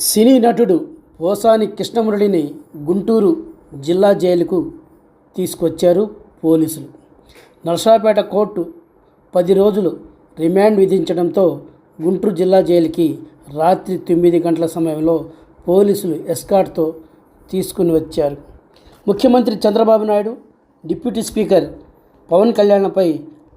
సినీ నటుడు పోసాని కృష్ణమురళిని గుంటూరు జిల్లా జైలుకు తీసుకొచ్చారు పోలీసులు. నర్సాపేట కోర్టు పది రోజులు రిమాండ్ విధించడంతో గుంటూరు జిల్లా జైలుకి రాత్రి తొమ్మిది గంటల సమయంలో పోలీసులు ఎస్కాట్తో తీసుకుని వచ్చారు. ముఖ్యమంత్రి చంద్రబాబు నాయుడు డిప్యూటీ స్పీకర్ పవన్ కళ్యాణ్పై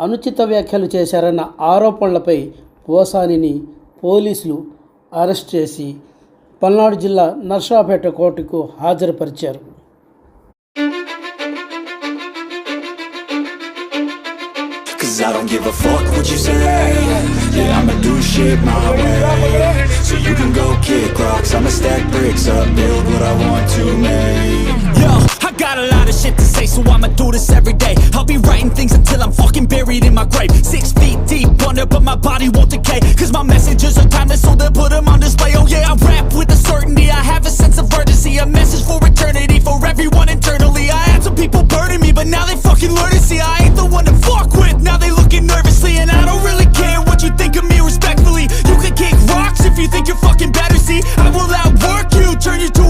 అనుచిత వ్యాఖ్యలు చేశారన్న ఆరోపణలపై పోసానిని పోలీసులు అరెస్ట్ చేసి పల్నాడు జిల్లా నర్సాపేట కోర్టుకు హాజరుపరిచారు Cause I don't give a fuck what you say Yeah, I'ma do shit my way So you can go kick rocks I'ma stack bricks up, build what I want to make Yo, I got a lot of shit to say, so I'ma do this every day. I'll be writing things until I'm fucking buried in my grave. Six feet deep under, but my body won't decay. Cause my messages are timeless, so they'll put them on display. Oh yeah, I rap with a certainty. I have a sense of urgency, a message for eternity, for everyone internally. I had some people burning me, but now they fucking learn to see I ain't the one to fuck with. Now they looking nervously, and I don't really care what you think of me respectfully. You can kick rocks if you think you're fucking better. See, I will outwork you, turn you to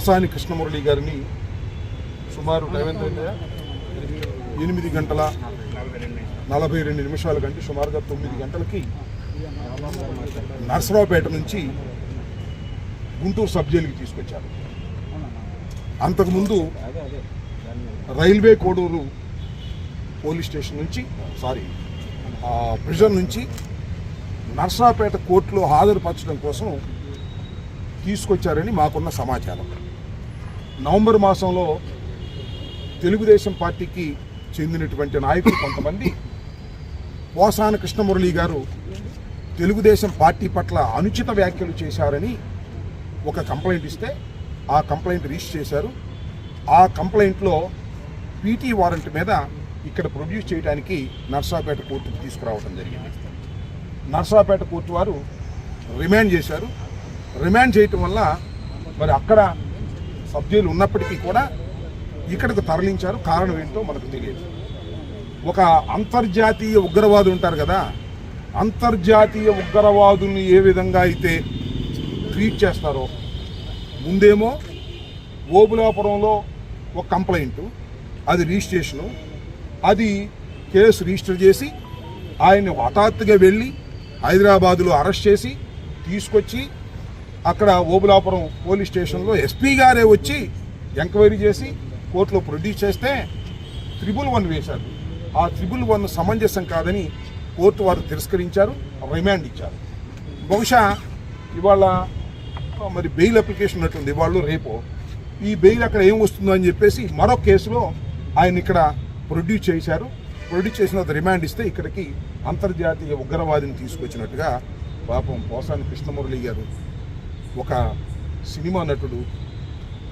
రసాయని Krishna Murali గారిని సుమారు ఎనిమిది గంటల నలభై రెండు నిమిషాల కంటే సుమారుగా తొమ్మిది గంటలకి నర్సరావుపేట నుంచి గుంటూరు సబ్ జైలుకి తీసుకొచ్చారు. అంతకుముందు రైల్వే కోడూరు పోలీస్ స్టేషన్ నుంచి సారీ ప్రిజన్ నుంచి నర్సరావుపేట కోర్టులో హాజరుపరచడం కోసం తీసుకొచ్చారని మాకున్న సమాచారం. నవంబర్ మాసంలో తెలుగుదేశం పార్టీకి చెందినటువంటి నాయకులు కొంతమంది పోసాన కృష్ణమురళి గారు తెలుగుదేశం పార్టీ పట్ల అనుచిత వ్యాఖ్యలు చేశారని ఒక కంప్లైంట్ ఇస్తే ఆ కంప్లైంట్ రిజిస్టర్ చేశారు. ఆ కంప్లైంట్లో పీటీ వారెంట్ మీద ఇక్కడ ప్రొడ్యూస్ చేయడానికి నర్సాపేట కోర్టుకు తీసుకురావడం జరిగింది. నర్సాపేట కోర్టు వారు రిమాండ్ చేశారు. రిమాండ్ చేయటం వల్ల మరి అక్కడ సభ్యులు ఉన్నప్పటికీ కూడా ఇక్కడికి తరలించారు. కారణం ఏంటో మనకు తెలియదు. ఒక అంతర్జాతీయ ఉగ్రవాదు ఉంటారు కదా అంతర్జాతీయ ఉగ్రవాదుల్ని ఏ విధంగా అయితే ట్రీట్ చేస్తారో ముందేమో ఓబులాపురంలో ఒక కంప్లైంట్ అది రిజిస్ట్రేషను అది కేసు రిజిస్టర్ చేసి ఆయన్ని హఠాత్తుగా వెళ్ళి హైదరాబాదులో అరెస్ట్ చేసి తీసుకొచ్చి అక్కడ ఓబులాపురం పోలీస్ స్టేషన్లో ఎస్పీ గారే వచ్చి ఎంక్వైరీ చేసి కోర్టులో ప్రొడ్యూస్ చేస్తే త్రిబుల్ వన్ వేశారు. ఆ త్రిబుల్ వన్ సమంజసం కాదని కోర్టు వారు తిరస్కరించారు రిమాండ్ ఇచ్చారు. బహుశా ఇవాళ మరి బెయిల్ అప్లికేషన్ ఉన్నట్టుంది వాళ్ళు రేపు. ఈ బెయిల్ అక్కడ ఏం వస్తుందో అని చెప్పేసి మరో కేసులో ఆయన ఇక్కడ ప్రొడ్యూస్ చేశారు. ప్రొడ్యూస్ చేసిన రిమాండ్ ఇస్తే ఇక్కడికి అంతర్జాతీయ ఉగ్రవాదిని తీసుకొచ్చినట్టుగా పాపం పోసాని కృష్ణమురళి గారు ఒక సినిమా నటుడు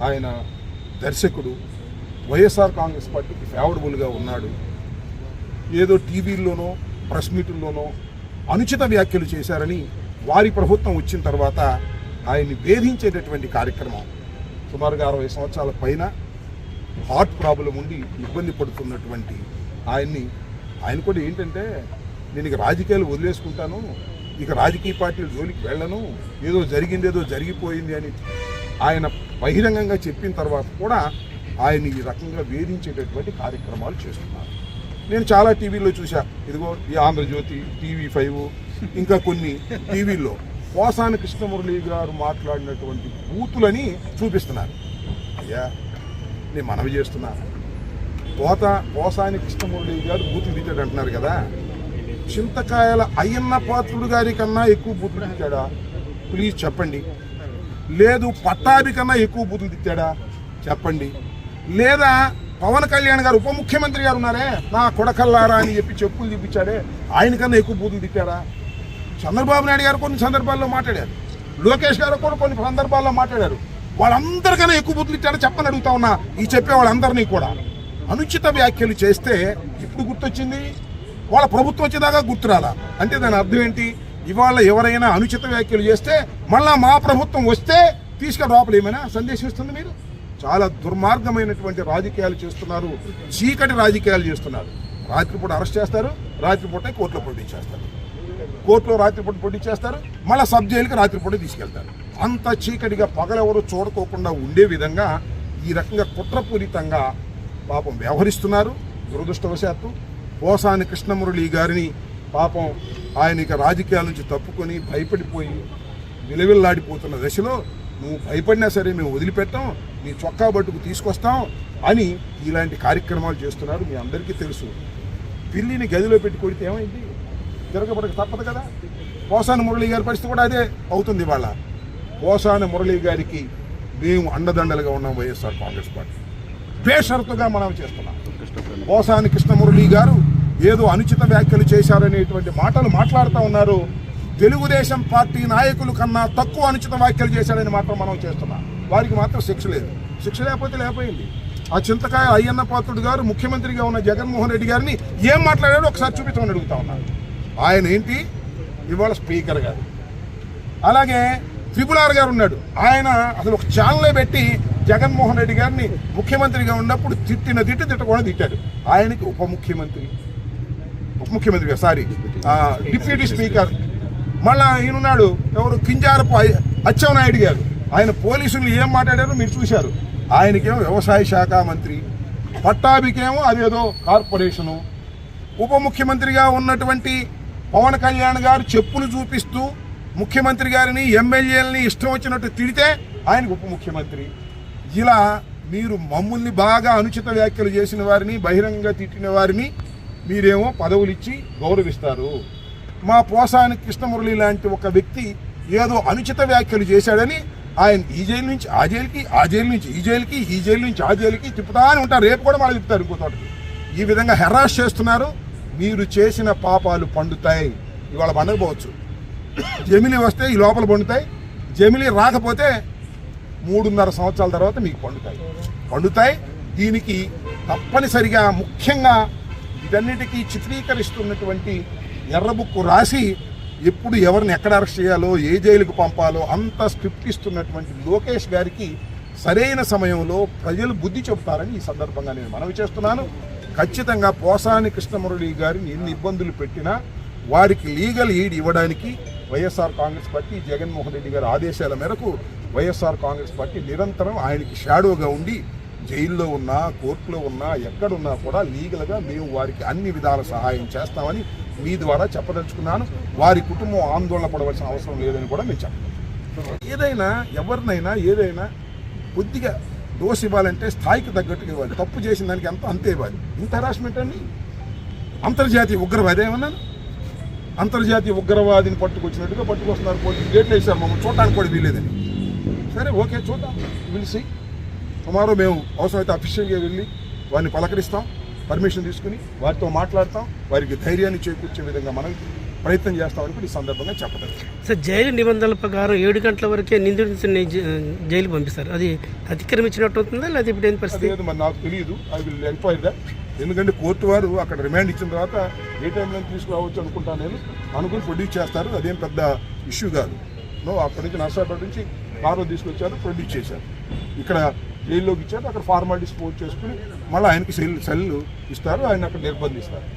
ఆయన దర్శకుడు వైఎస్ఆర్ కాంగ్రెస్ పార్టీకి ఫేవరబుల్గా ఉన్నాడు. ఏదో టీవీల్లోనో ప్రెస్ మీటుల్లోనో అనుచిత వ్యాఖ్యలు చేశారని వారి ప్రభుత్వం వచ్చిన తర్వాత ఆయన్ని వేధించేటటువంటి కార్యక్రమం సుమారుగా అరవై సంవత్సరాల పైన హార్ట్ ప్రాబ్లం ఉండి ఇబ్బంది పడుతున్నటువంటి ఆయన్ని. ఆయన కూడా ఏంటంటే నేను ఇక రాజకీయాలు వదిలేసుకుంటాను. ఇక రాజకీయ పార్టీల జోలికి వెళ్ళను ఏదో జరిగింది ఏదో జరిగిపోయింది అని ఆయన బహిరంగంగా చెప్పిన తర్వాత కూడా ఆయన ఈ రకంగా వేధించేటటువంటి కార్యక్రమాలు చేస్తున్నారు. నేను చాలా టీవీల్లో చూశా. ఇదిగో ఈ ఆంధ్రజ్యోతి టీవీ ఫైవ్ ఇంకా కొన్ని టీవీల్లో పోసాని కృష్ణమురళి గారు మాట్లాడినటువంటి బూతులని చూపిస్తున్నారు. అయ్యా నేను మనవి చేస్తున్నాను పోత పోసాని కృష్ణమురళి గారు బూతులు తిట్టాడు అంటున్నారు కదా. చింతకాయల అయ్యన్న పాత్రుడు గారి కన్నా ఎక్కువ బూతులు తిట్టాడా? ప్లీజ్ చెప్పండి. లేదు పట్టాభి కన్నా ఎక్కువ బూతులు తిట్టాడా? చెప్పండి. లేదా పవన్ కళ్యాణ్ గారు ఉప ముఖ్యమంత్రి గారు ఉన్నారే? నా కొడకల్లారా అని చెప్పి చెప్పులు చూపించాడే ఆయన కన్నా ఎక్కువ బూతులు తిట్టాడా? చంద్రబాబు నాయుడు గారు కొన్ని సందర్భాల్లో మాట్లాడారు. లోకేష్ గారు కూడా కొన్ని సందర్భాల్లో మాట్లాడారు. వాళ్ళందరికన్నా ఎక్కువ బూతులు ఇచ్చాడా చెప్పని అడుగుతా ఉన్నా. ఈ చెప్పే వాళ్ళందరినీ కూడా. అనుచిత వ్యాఖ్యలు చేస్తే ఇప్పుడు గుర్తొచ్చింది? వాళ్ళ ప్రభుత్వం వచ్చేదాకా గుర్తురాలా? అంటే దాని అర్థం ఏంటి? ఇవాళ ఎవరైనా అనుచిత వ్యాఖ్యలు చేస్తే మళ్ళా మా ప్రభుత్వం వస్తే తీసుకుని లోపల ఏమైనా సందేశం ఇస్తుంది మీరు? చాలా దుర్మార్గమైనటువంటి రాజకీయాలు చేస్తున్నారు. చీకటి రాజకీయాలు చేస్తున్నారు. రాత్రిపూట అరెస్ట్ చేస్తారు. రాత్రిపూట కోర్టులో పోటీ చేస్తారు కోర్టులో రాత్రిపూట పోటీ చేస్తారు మళ్ళీ సబ్ జైలుకి రాత్రిపూట తీసుకెళ్తారు. అంత చీకటిగా పగలెవరు చూడకోకుండా ఉండే విధంగా ఈ రకంగా కుట్రపూరితంగా పాపం వ్యవహరిస్తున్నారు. దురదృష్టవశాత్తు పోసాని కృష్ణమురళి గారిని పాపం ఆయన ఇక రాజకీయాల నుంచి తప్పుకొని భయపడిపోయి విలవిల్లాడిపోతున్న దశలో నువ్వు భయపడినా సరే మేము వదిలిపెట్టాం నీ చొక్కా బట్టుకు తీసుకొస్తాం అని ఇలాంటి కార్యక్రమాలు చేస్తున్నారు మీ అందరికీ తెలుసు. పిల్లిని గదిలో పెట్టి కొడితే ఏమైంది? తిరగబడక తప్పదు కదా? పోసాని మురళి గారి పరిస్థితి కూడా అదే అవుతుంది ఇవాళ. పోసాని మురళి గారికి మేము అండదండలుగా ఉన్నాం వైఎస్ఆర్ కాంగ్రెస్ పార్టీ. బేషరతుగా మనం చేస్తున్నాం. పోసాని కృష్ణమురళి గారు ఏదో అనుచిత వ్యాఖ్యలు చేశారనేటువంటి మాటలు మాట్లాడుతూ ఉన్నారు. తెలుగుదేశం పార్టీ నాయకులు కన్నా తక్కువ అనుచిత వ్యాఖ్యలు చేశారని మాత్రం మనం చేస్తున్నాం. వారికి మాత్రం శిక్ష లేదు. శిక్ష లేకపోతే లేకపోయింది. ఆ చింతకాయ అయ్యన్న పాత్రుడు గారు ముఖ్యమంత్రిగా ఉన్న జగన్మోహన్ రెడ్డి గారిని ఏం మాట్లాడాడో ఒకసారి చూపించమని అడుగుతా ఉన్నారు ఆయన ఏంటి? ఇవాళ స్పీకర్ గారు. అలాగే త్రిపులార్ గారు ఉన్నాడు. ఆయన అసలు ఒక ఛానలే పెట్టి జగన్మోహన్ రెడ్డి గారిని ముఖ్యమంత్రిగా ఉన్నప్పుడు తిట్టిన తిట్టి తిట్టకుండా తిట్టాడు. ఆయనకి ఉప ముఖ్యమంత్రి. ముఖ్యమంత్రి గారు సారీ డిప్యూటీ స్పీకర్. మళ్ళా ఈయనున్నాడు ఎవరు? కింజారపు అయ్య- అచ్చెన్నాయుడు గారు. ఆయన పోలీసులు ఏం మాట్లాడారో మీరు చూశారు. ఆయనకేమో వ్యవసాయ శాఖ మంత్రి పట్టాభికేమో అదేదో కార్పొరేషను. ఉప ముఖ్యమంత్రిగా ఉన్నటువంటి పవన్ కళ్యాణ్ గారు చెప్పులు చూపిస్తూ ముఖ్యమంత్రి గారిని ఎమ్మెల్యేలని ఇష్టం వచ్చినట్టు తిడితే ఆయనకు ఉప ముఖ్యమంత్రి. ఇలా మీరు మమ్మల్ని బాగా అనుచిత వ్యాఖ్యలు చేసిన వారిని బహిరంగంగా తిట్టిన వారిని మీరేమో పదవులు ఇచ్చి గౌరవిస్తారు. మా పోసాని కృష్ణమురళి లాంటి ఒక వ్యక్తి ఏదో అనుచిత వ్యాఖ్యలు చేశాడని ఆయన ఈ జైలు నుంచి ఆ జైలుకి ఆ జైలు నుంచి ఈ జైలుకి ఈ జైలు నుంచి ఆ జైలుకి తిప్పుతానే ఉంటారు. రేపు కూడా మళ్ళీ తిప్పుతారు ఇంకో తోటకి ఈ విధంగా హెరాస్ చేస్తున్నారు. మీరు చేసిన పాపాలు పండుతాయి. ఇవాళ పండకపోవచ్చు జమిలి వస్తే ఈ లోపల పండుతాయి. జమిలి రాకపోతే మూడున్నర సంవత్సరాల తర్వాత మీకు పండుతాయి. పండుతాయి. దీనికి తప్పనిసరిగా ముఖ్యంగా వీటన్నిటికీ చిత్రీకరిస్తున్నటువంటి ఎర్రబుక్కు రాసి ఎప్పుడు ఎవరిని ఎక్కడ అరెస్ట్ చేయాలో ఏ జైలుకు పంపాలో అంత స్క్రిప్ట్ ఇస్తున్నటువంటి లోకేష్ గారికి సరైన సమయంలో ప్రజలు బుద్ధి చెబుతారని ఈ సందర్భంగా నేను మనవి చేస్తున్నాను. ఖచ్చితంగా పోసాని కృష్ణమురళి గారిని ఎన్ని ఇబ్బందులు పెట్టినా వారికి లీగల్ ఎయిడ్ ఇవ్వడానికి వైఎస్ఆర్ కాంగ్రెస్ పార్టీ జగన్మోహన్ రెడ్డి గారి ఆదేశాల మేరకు వైఎస్ఆర్ కాంగ్రెస్ పార్టీ నిరంతరం ఆయనకి షాడోగా ఉండి జైల్లో ఉన్నా కోర్టులో ఉన్నా ఎక్కడున్నా కూడా లీగల్గా మేము వారికి అన్ని విధాల సహాయం చేస్తామని మీ ద్వారా చెప్పదలుచుకున్నాను. వారి కుటుంబం ఆందోళన పడవలసిన అవసరం లేదని కూడా మేము చెప్పాలి ఏదైనా ఎవరినైనా ఏదైనా కొద్దిగా దోష ఇవ్వాలంటే స్థాయికి తగ్గట్టుగా ఇవ్వాలి. తప్పు చేసిన దానికి ఎంత అంతే ఇవ్వాలి. ఇంత హరాస్మెంట్ అండి? అంతర్జాతీయ ఉగ్రవాది ఏమన్నాను అంతర్జాతీయ ఉగ్రవాదిని పట్టుకొచ్చినట్టుగా పట్టుకొస్తున్నారు పోలీసు గేట్లు వేశారు మమ్మల్ని. చూడటానికి కూడా వీలేదని సరే ఓకే చూద్దాం. పిలిచి టుమారో మేము అవసరమైతే అఫీషియల్గా వెళ్ళి వారిని పలకరిస్తాం పర్మిషన్ తీసుకుని వారితో మాట్లాడతాం వారికి ధైర్యాన్ని చేకూర్చే విధంగా మనం ప్రయత్నం చేస్తామని కూడా ఈ సందర్భంగా చెప్పదలుచు సార్ జైలు నిబంధనల ప్రకారం ఏడు గంటల వరకే నిందితుడిని జై- జైలు పంపిస్తారు. అది అతిక్రమించినట్టు అవుతుందా లేదా ఇప్పుడు ఏం పరిస్థితి? లేదు మరి నాకు తెలియదు ఐ విల్ ఎంక్వైర్ దట్ ఎందుకంటే కోర్టు వారు అక్కడ రిమాండ్ ఇచ్చిన తర్వాత ఏ టైంలో తీసుకురావచ్చు అనుకుంటాను నేను. అనుకుని ప్రొడ్యూస్ చేస్తారు. అదేం పెద్ద ఇష్యూ కాదు. నో అక్కడి నుంచి నర్సాపేట నుంచి కారు తీసుకొచ్చారు ప్రొడ్యూస్ చేశారు. ఇక్కడ జైల్లోకి ఇచ్చారు. అక్కడ ఫార్మాలిటీస్ పూర్తి చేసుకుని మళ్ళీ ఆయనకి సెల్ సెల్ ఇస్తారు ఆయన అక్కడ నిర్బంధిస్తారు.